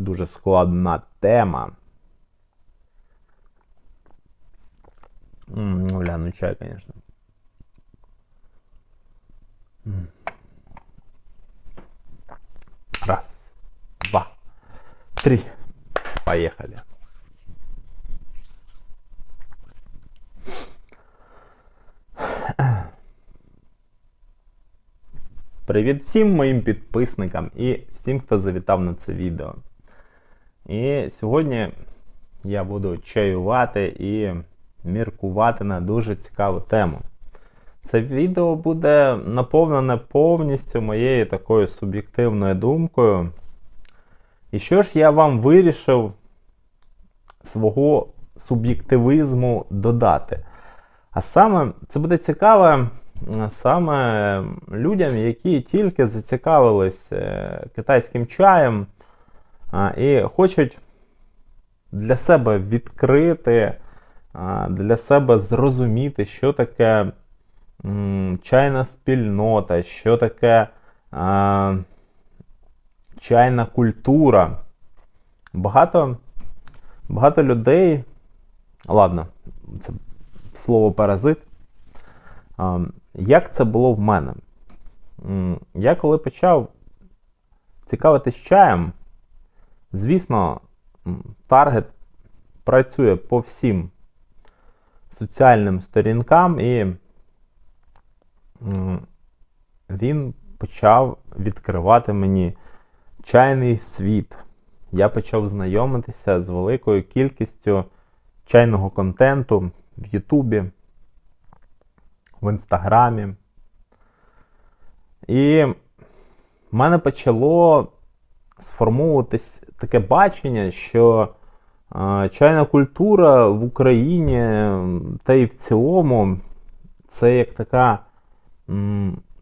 дуже складна тема. М, Ну, бля, ну чай, конечно. М. Раз, два, три. Поехали. Привіт всім моїм підписникам і всім, хто завітав на це відео. І сьогодні я буду чаювати і міркувати на дуже цікаву тему. Це відео буде наповнене повністю моєю такою суб'єктивною думкою. І що ж я вам вирішив свого суб'єктивізму додати? А саме це буде цікаве саме людям, які тільки зацікавились е, китайським чаєм і хочуть для себе відкрити, для себе зрозуміти, що таке чайна спільнота, що таке чайна культура. Багато, багато людей. Ладно, це слово паразит. Як це було в мене? Я коли почав цікавитись чаєм, звісно, таргет працює по всім соціальним сторінкам, і він почав відкривати мені чайний світ. Я почав знайомитися з великою кількістю чайного контенту в Ютубі, в Інстаграмі. І в мене почало сформовуватись таке бачення, що е, чайна культура в Україні та й в цілому це як така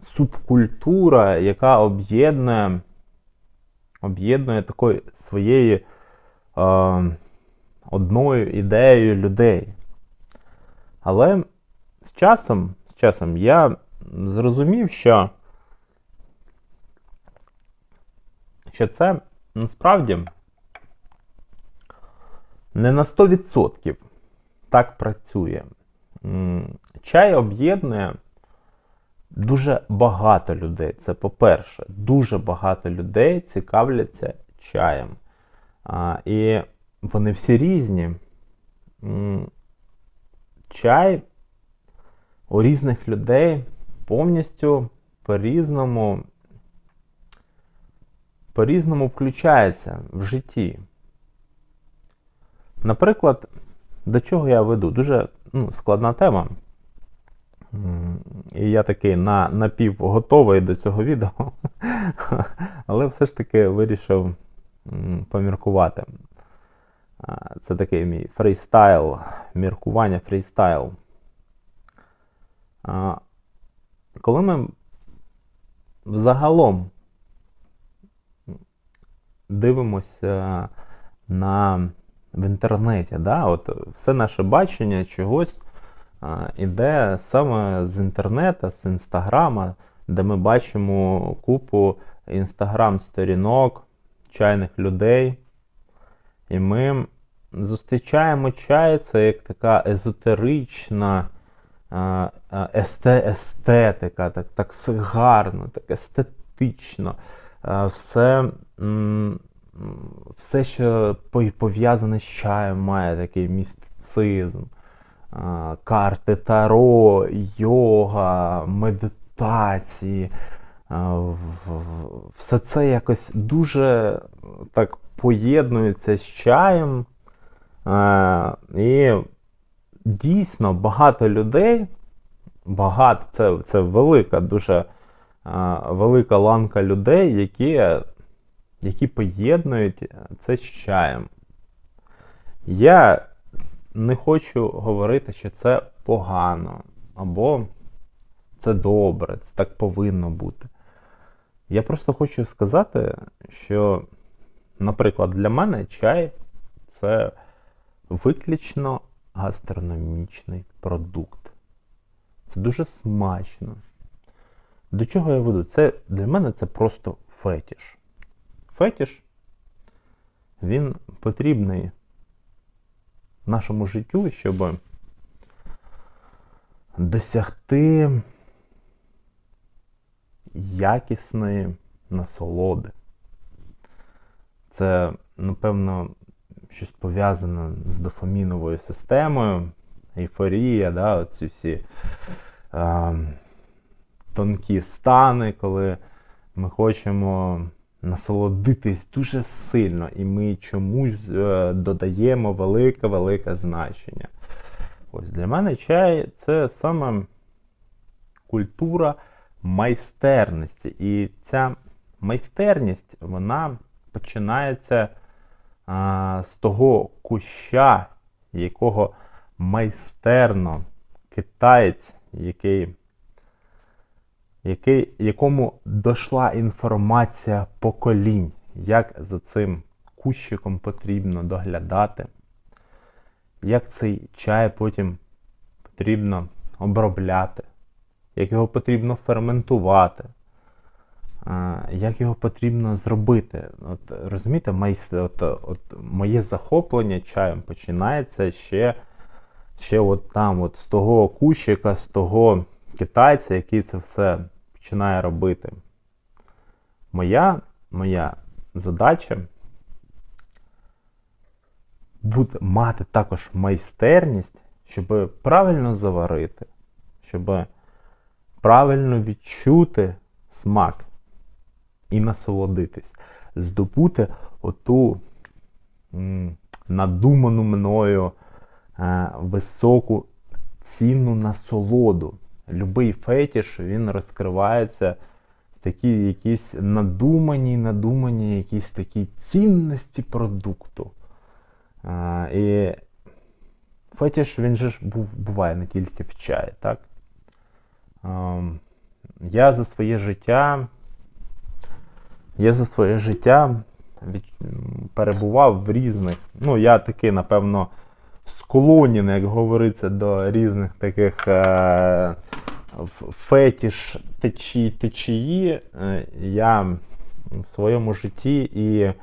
субкультура, яка об'єднує об'єднує такою своєю е, одною ідеєю людей. Але з часом, з часом я зрозумів, що, що це насправді не на 100% так працює. Чай об'єднує дуже багато людей. Це по-перше, дуже багато людей цікавляться чаєм. А, і вони всі різні. Чай у різних людей повністю по-різному по-різному включається в житті. Наприклад, до чого я веду? Дуже ну, складна тема. І я такий на, напів готовий до цього відео, але все ж таки вирішив поміркувати. Це такий мій фрістайл, міркування фрістайл. А, Коли ми взагалом дивимося на, в інтернеті, да, от все наше бачення чогось а, іде саме з інтернету, з інстаграма, де ми бачимо купу інстаграм-сторінок чайних людей. І ми зустрічаємо чай, це як така езотерична естетика, так, так гарно, так естетично. А, Все, все, що пов'язане з чаєм, має такий містицизм. Карти Таро, йога, медитації. В- Все це якось дуже так поєднується з чаєм. І дійсно багато людей, багато, це, це велика, дуже велика ланка людей, які, які поєднують це з чаєм. Я не хочу говорити, що це погано, або це добре, це так повинно бути. Я просто хочу сказати, що, наприклад, для мене чай це виключно гастрономічний продукт. Це дуже смачно. До чого я веду? Це для мене це просто фетіш. Фетіш він потрібний нашому життю, щоб досягти якісної насолоди. Це, напевно, щось пов'язане з дофаміновою системою, ейфорія, да, оці всі е, тонкі стани, коли ми хочемо насолодитись дуже сильно, і ми чомусь е, додаємо велике-велике значення. Ось Для мене чай це саме культура майстерності. І ця майстерність, вона починається а, з того куща, якого майстерно китаєць, який, який, якому дошла інформація поколінь, як за цим кущиком потрібно доглядати, як цей чай потім потрібно обробляти, як його потрібно ферментувати як його потрібно зробити. От Розумієте, майс, от, от моє захоплення чаєм починається ще ще от там, от з того кущика, з того китайця, який це все починає робити. Моя, Моя задача буде мати також майстерність, щоб правильно заварити, щоб правильно відчути смак і насолодитись, здобути оту м, надуману мною е, високу цінну насолоду. Любий фетіш він розкривається в такій якісь надумані, надумані якісь такі цінності продукту. Е, і фетіш він же ж був, буває не тільки в чаї, так? Е, я за своє життя я за своє життя від... перебував в різних. Ну, я такий, напевно, склонен, як говориться, до різних таких е... фетіш течії течії. Е... Я в своєму житті і е...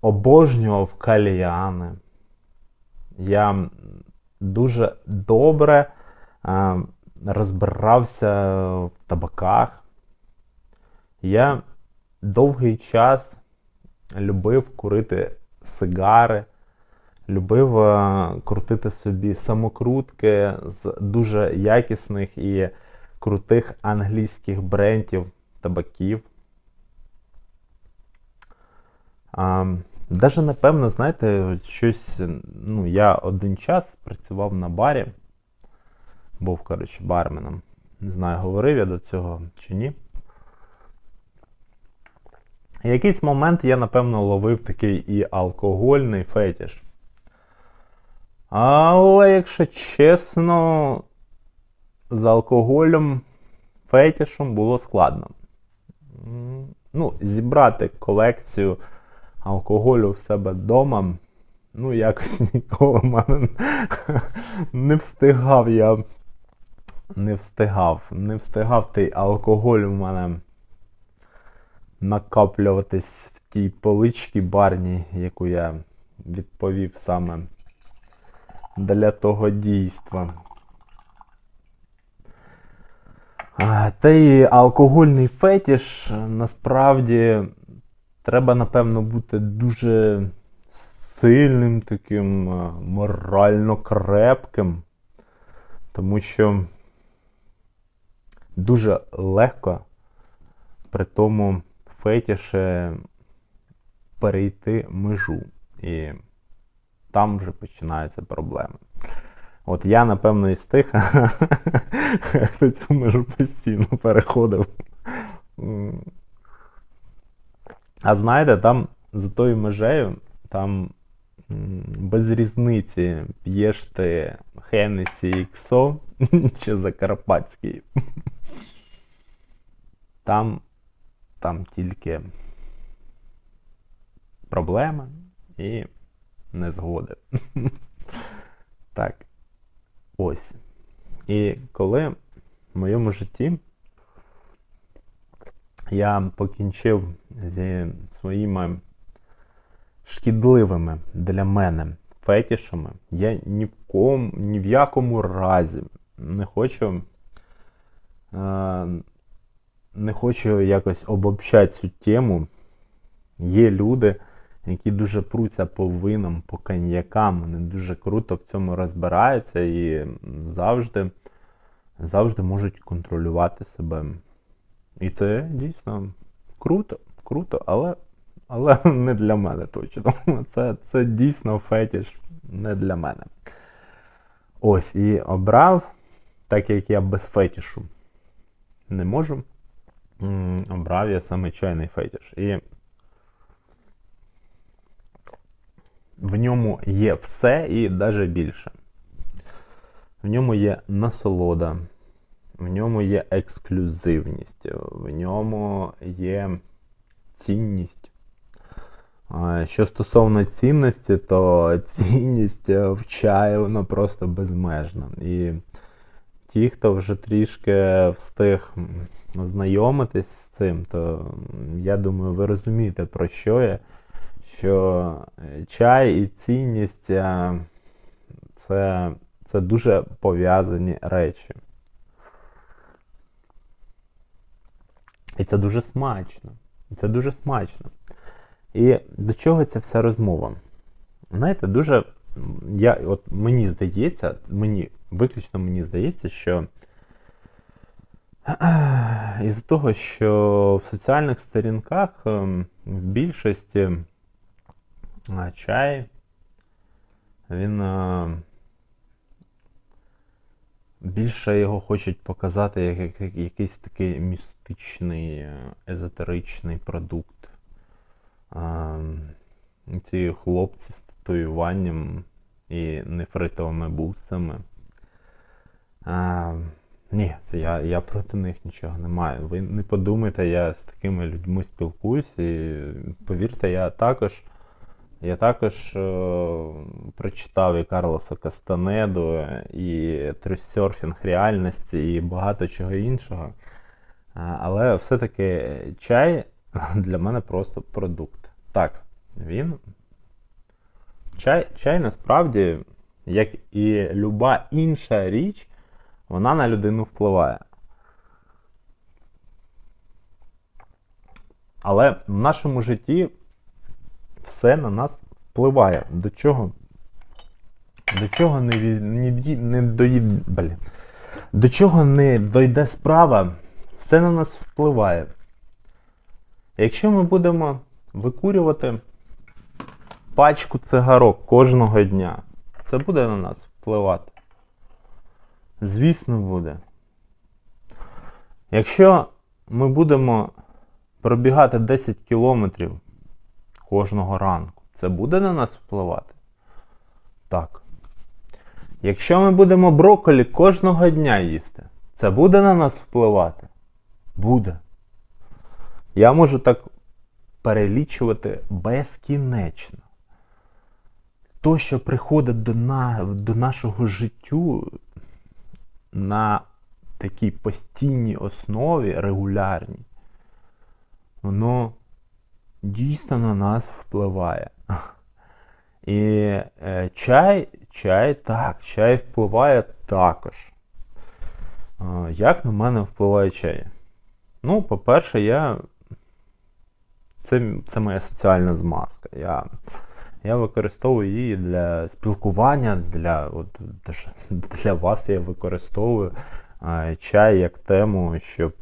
обожнював кальяни. Я дуже добре е... розбирався в табаках. Я довгий час любив курити сигари, любив е, крутити собі самокрутки з дуже якісних і крутих англійських брендів табаків. А, Даже, напевно, знаєте, щось. Ну, я один час працював на барі, був, коротше, барменом. Не знаю, говорив я до цього чи ні. Якийсь момент я, напевно, ловив такий і алкогольний фетіш. Але, якщо чесно, з алкоголем фетішем було складно. Ну, Зібрати колекцію алкоголю в себе вдома, ну, якось ніколи в мене не встигав я. Не встигав. Не встигав той алкоголь у мене накаплюватись в тій поличці барній, яку я відповів саме для того дійства. Та й алкогольний фетіш насправді треба, напевно, бути дуже сильним, таким морально крепким, тому що дуже легко при тому фетіше перейти межу. І там вже починаються проблеми. От я, напевно, із тих, хто цю межу постійно переходив. А знаєте, там за тою межею, там без різниці п'єш ти Хеннесі Іксо чи Закарпатський. Там там тільки проблема і незгоди. Так. Ось. І коли в моєму житті я покінчив зі своїми шкідливими для мене фетішами я ні в ком, ні в якому разі не хочу. Е, не хочу якось обобщати цю тему. Є люди, які дуже пруться по винам, по коньякам, вони дуже круто в цьому розбираються і завжди завжди можуть контролювати себе. І це дійсно круто, круто, але але не для мене точно. Це, Це дійсно фетіш не для мене. Ось, і обрав, так як я без фетішу не можу. Обрав я саме чайний фетіш. І в ньому є все і навіть більше. В ньому є насолода, в ньому є ексклюзивність, в ньому є цінність. Що стосовно цінності, то цінність в чаю вона просто безмежна. І ті, хто вже трішки встиг ознайомитись з цим, то я думаю, ви розумієте, про що я. Що чай і цінність це, це дуже пов'язані речі. І це дуже смачно. І це дуже смачно. І до чого ця вся розмова? Знаєте, дуже. я, от Мені здається, мені, виключно мені здається, що із-за того, що в соціальних сторінках ем, в більшості чай, він більше його хочуть показати як якийсь такий містичний, е, езотеричний продукт. Ці хлопці з татуюванням і нефритовими бусами. Ні, це я я проти них нічого не маю. Ви не подумайте, я з такими людьми спілкуюсь, і повірте, я також я також е, прочитав і Карлоса Кастанеду, і трюссерфінг реальності, і багато чого іншого. Але все-таки чай для мене просто продукт. Так, він. Чай, чай насправді, як і люба інша річ вона на людину впливає. Але в нашому житті все на нас впливає. До чого? До чого не не, не доїд, блін. До чого не дойде справа, все на нас впливає. Якщо ми будемо викурювати пачку цигарок кожного дня, це буде на нас впливати. Звісно, буде. Якщо ми будемо пробігати 10 кілометрів кожного ранку, це буде на нас впливати? Так. Якщо ми будемо брокколі кожного дня їсти, це буде на нас впливати? Буде. Я можу так перелічувати безкінечно. То, що приходить до на, до нашого життю, на такій постійній основі регулярній, воно дійсно на нас впливає. І е, чай, чай так, чай впливає також. Е, як на мене впливає чай? Ну, по-перше, я. Це це моя соціальна змазка. Я я використовую її для спілкування, для от, для вас я використовую чай як тему, щоб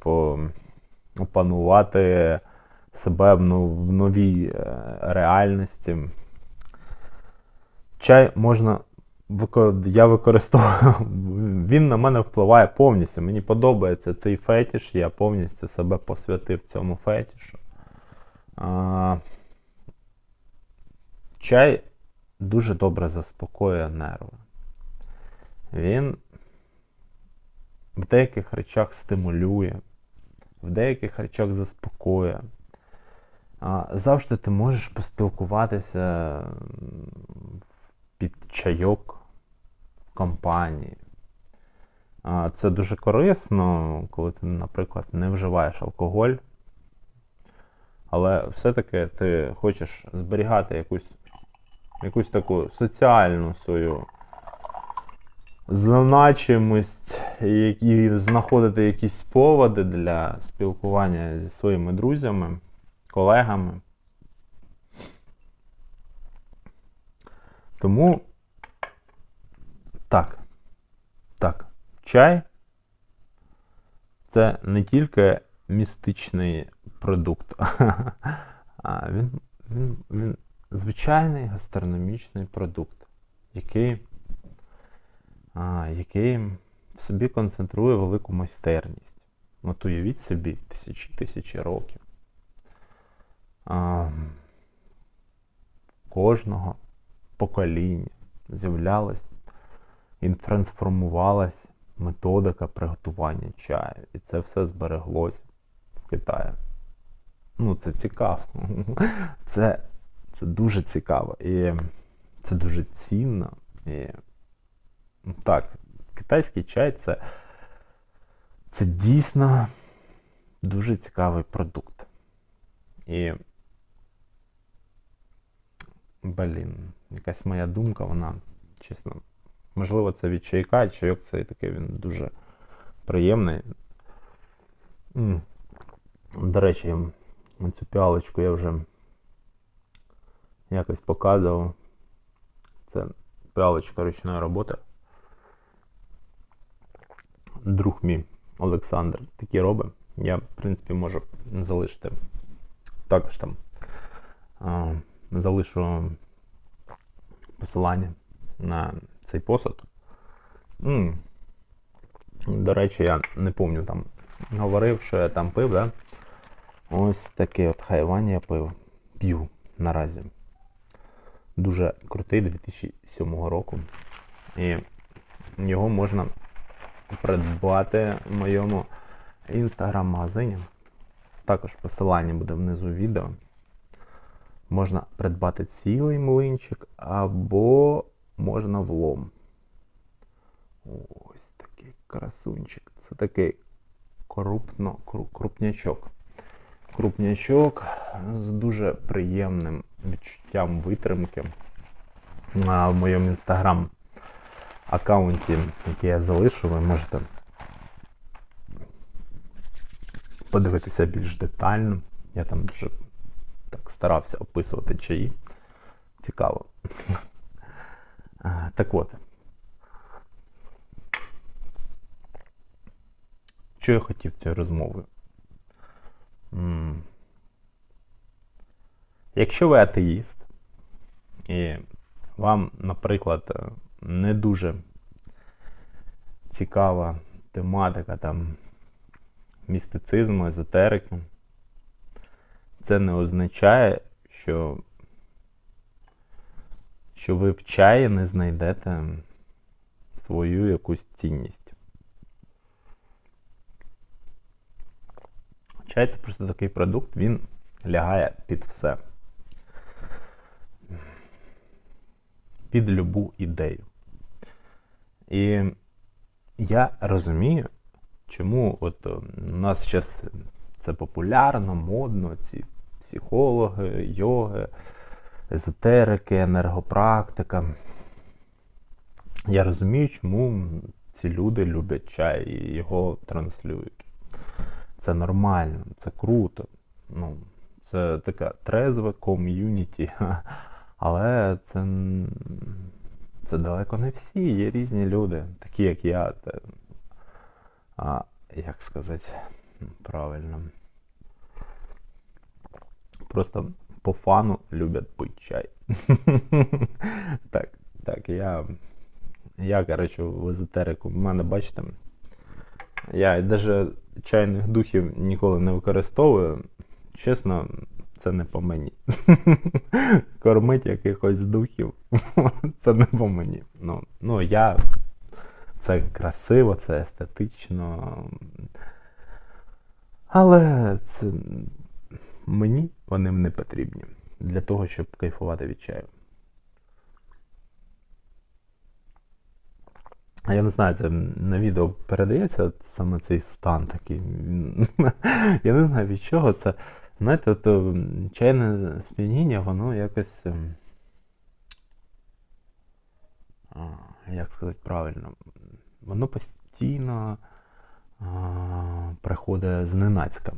опанувати себе в новій е, реальності. Чай можна я використовую, він на мене впливає повністю. Мені подобається цей фетіш, я повністю себе посвятив цьому фетішу. Чай дуже добре заспокоює нерви. Він в деяких речах стимулює, в деяких речах заспокоює. Завжди ти можеш поспілкуватися під чайок в компанії. Це дуже корисно, коли ти, наприклад, не вживаєш алкоголь. Але все-таки ти хочеш зберігати якусь, якусь таку соціальну свою значимість і, знаходити якісь поводи для спілкування зі своїми друзями, колегами. Тому так, так, чай це не тільки містичний продукт, а він, він, він звичайний гастрономічний продукт, який, а, який в собі концентрує велику майстерність. От уявіть собі тисячі тисячі років. А, кожного покоління з'являлась і трансформувалась методика приготування чаю. І це все збереглось в Китаї. Ну, це цікаво. Це, це дуже цікаво. І це дуже цінно. І так, китайський чай це, це дійсно дуже цікавий продукт. І Блін, якась моя думка, вона, чесно, можливо, це від чайка, чайок цей такий він дуже приємний. До речі, цю піалочку я вже якось показував. Це піалочка ручної роботи. Друг мій Олександр такі робить. Я, в принципі, можу залишити також там. Залишу посилання на цей -м. До речі, я не пам'ятаю там говорив, що я там пив, да? Ось такий от хайвань я пив. П'ю наразі. Дуже крутий 2007 року. І його можна придбати в моєму інстаграм-магазині. Також посилання буде внизу відео. Можна придбати цілий млинчик або можна влом. Ось такий красунчик. Це такий крупно, крупнячок. Крупнячок з дуже приємним відчуттям витримки. В моєму інстаграм аккаунті, який я залишу, ви можете подивитися більш детально. Я там дуже так старався описувати чаї. Цікаво. Так от. Що я хотів цією розмовою? Якщо ви атеїст, і вам, наприклад, не дуже цікава тематика там містицизму, езотерики, це не означає, що що ви в чаї не знайдете свою якусь цінність. Чай це просто такий продукт, він лягає під все. Під любу ідею. І я розумію, чому от у нас зараз це популярно, модно, ці психологи, йоги, езотерики, енергопрактика. Я розумію, чому ці люди люблять чай і його транслюють. Це нормально, це круто. Ну, Це така трезве ком'юніті. Але це це далеко не всі. Є різні люди, такі як я. А, Як сказати правильно? Просто по фану люблять пити чай. Так, так, я, я, коротше, в езотерику. В мене, бачите, я навіть чайних духів ніколи не використовую. Чесно, це не по мені. Кормить якихось духів. Це не по мені. Ну, ну я. Це красиво, це естетично. Але це Мені вони не потрібні для того, щоб кайфувати від чаю. А я не знаю, це на відео передається саме цей стан такий. Я не знаю від чого це. Знаєте, от ем, чайне сп'яніння, воно якось. ем, як сказати правильно, воно постійно а, приходить зненацька.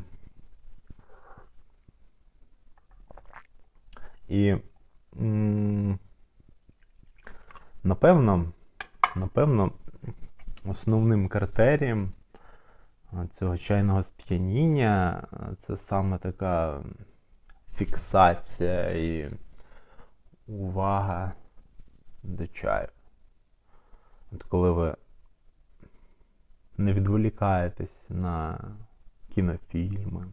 І напевно, напевно, основним критерієм цього чайного сп'яніння це саме така фіксація і увага до чаю. От коли ви не відволікаєтесь на кінофільми,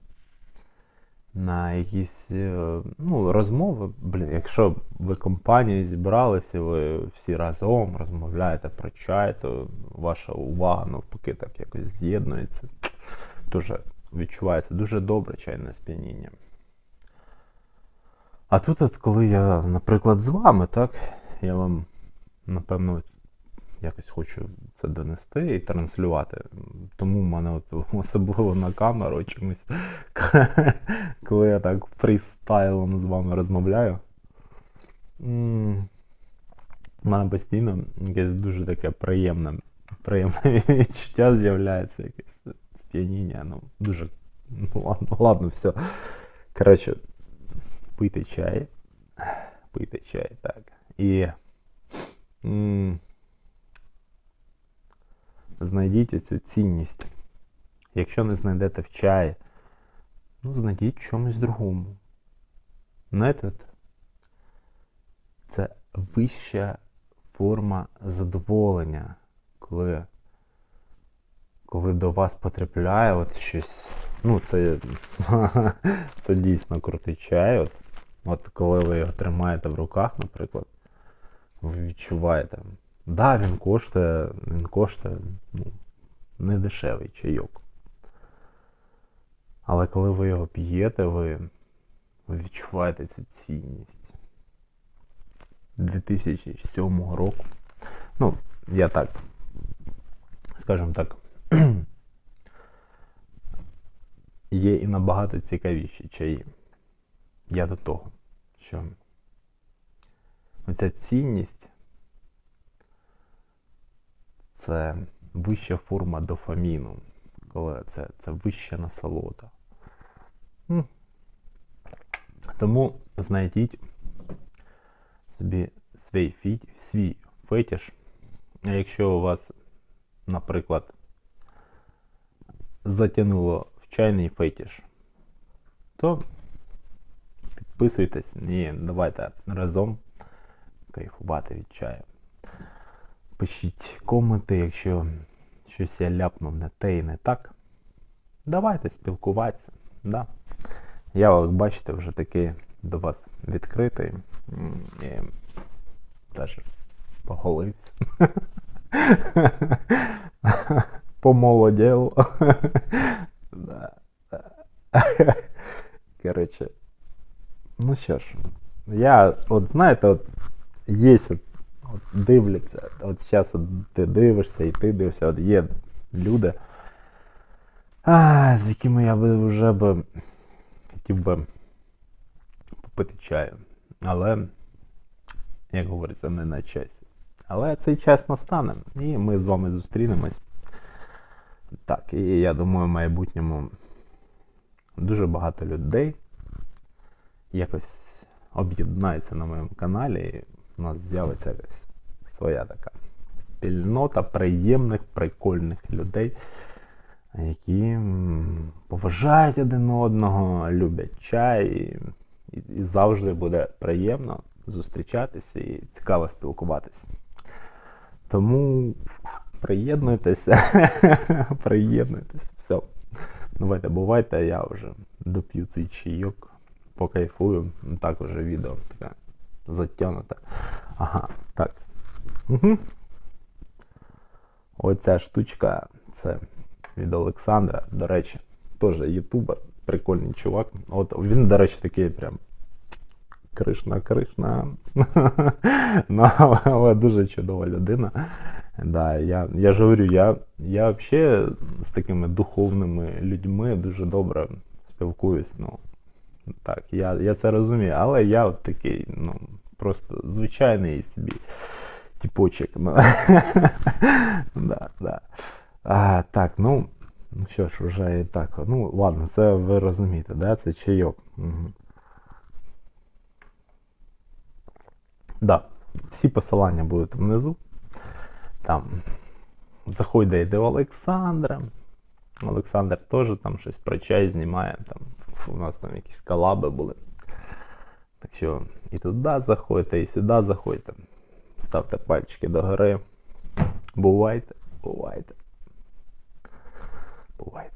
на якісь е, ну, розмови, блін, якщо ви компанія зібралися, ви всі разом розмовляєте про чай, то ваша увага навпаки так якось з'єднується. Дуже відчувається дуже добре чайне сп'яніння. А тут, от коли я, наприклад, з вами, так, я вам, напевно, якось хочу це донести і транслювати. Тому в мене от особливо на камеру чомусь, коли я так фрістайлом з вами розмовляю. У мене постійно якесь дуже таке приємне, приємне відчуття з'являється, якесь сп'яніння. Ну, дуже. Ну, ладно, ладно, все. Коротше, пийте чай. Пийте чай, так. І. м, знайдіть цю цінність. Якщо не знайдете в чаї, ну знайдіть в чомусь другому. Знаєте, це вища форма задоволення, коли, коли до вас потрапляє от щось. Ну, це, це дійсно крутий чай. От, от коли ви його тримаєте в руках, наприклад, ви відчуваєте. Да, він коштує, він коштує ну, не дешевий чайок. Але коли ви його п'єте, ви, ви відчуваєте цю цінність. 2007 року. Ну, я так, скажімо так, є і набагато цікавіші чаї. Я до того, що оця цінність це вища форма дофаміну, коли це, це вища насолода. Тому знайдіть собі свій, фі, свій фетіш. А якщо у вас, наприклад, затягнуло в чайний фетіш, то підписуйтесь і давайте разом кайфувати від чаю. Пишіть коменти, якщо щось я ляпнув не те і не так. Давайте спілкуватися. Да. Я, як бачите, вже такий до вас відкритий. І теж поголився. Помолодів. Коротше. Ну що ж, я, от знаєте, от є от от дивляться. От зараз ти дивишся і ти дивишся, от є люди, а, з якими я би вже би хотів би попити чаю. Але, як говориться, не на часі. Але цей час настане, і ми з вами зустрінемось. Так, і я думаю, в майбутньому дуже багато людей якось об'єднається на моєму каналі. У нас з'явиться якась своя така спільнота приємних, прикольних людей, які поважають один одного, люблять чай, і, і, і завжди буде приємно зустрічатися і цікаво спілкуватися. Тому приєднуйтеся, приєднуйтесь, все. Давайте, бувайте, я вже доп'ю цей чайок, покайфую. Так уже відео таке затягнуте. Ага, так. Угу. Оця штучка це від Олександра. До речі, теж ютубер, прикольний чувак. От він, до речі, такий прям кришна, кришна. ну, але дуже чудова людина. Да, я я ж говорю, я я взагалі з такими духовними людьми дуже добре спілкуюсь. Ну, Так, я, я це розумію, але я от такий, ну, просто звичайний собі типочек. Ну. да, да. А, так, ну, ну що ж, вже і так. Ну, ладно, це ви розумієте, да? Це чайок. Угу. Да, всі посилання будуть внизу. Там заходьте до Олександра. Олександр теж там щось про чай знімає. Там, у нас там якісь колаби були. Так що і туди заходьте, і сюди заходьте. Ставте пальчики догори. Бувайте, бувайте. Бувайте.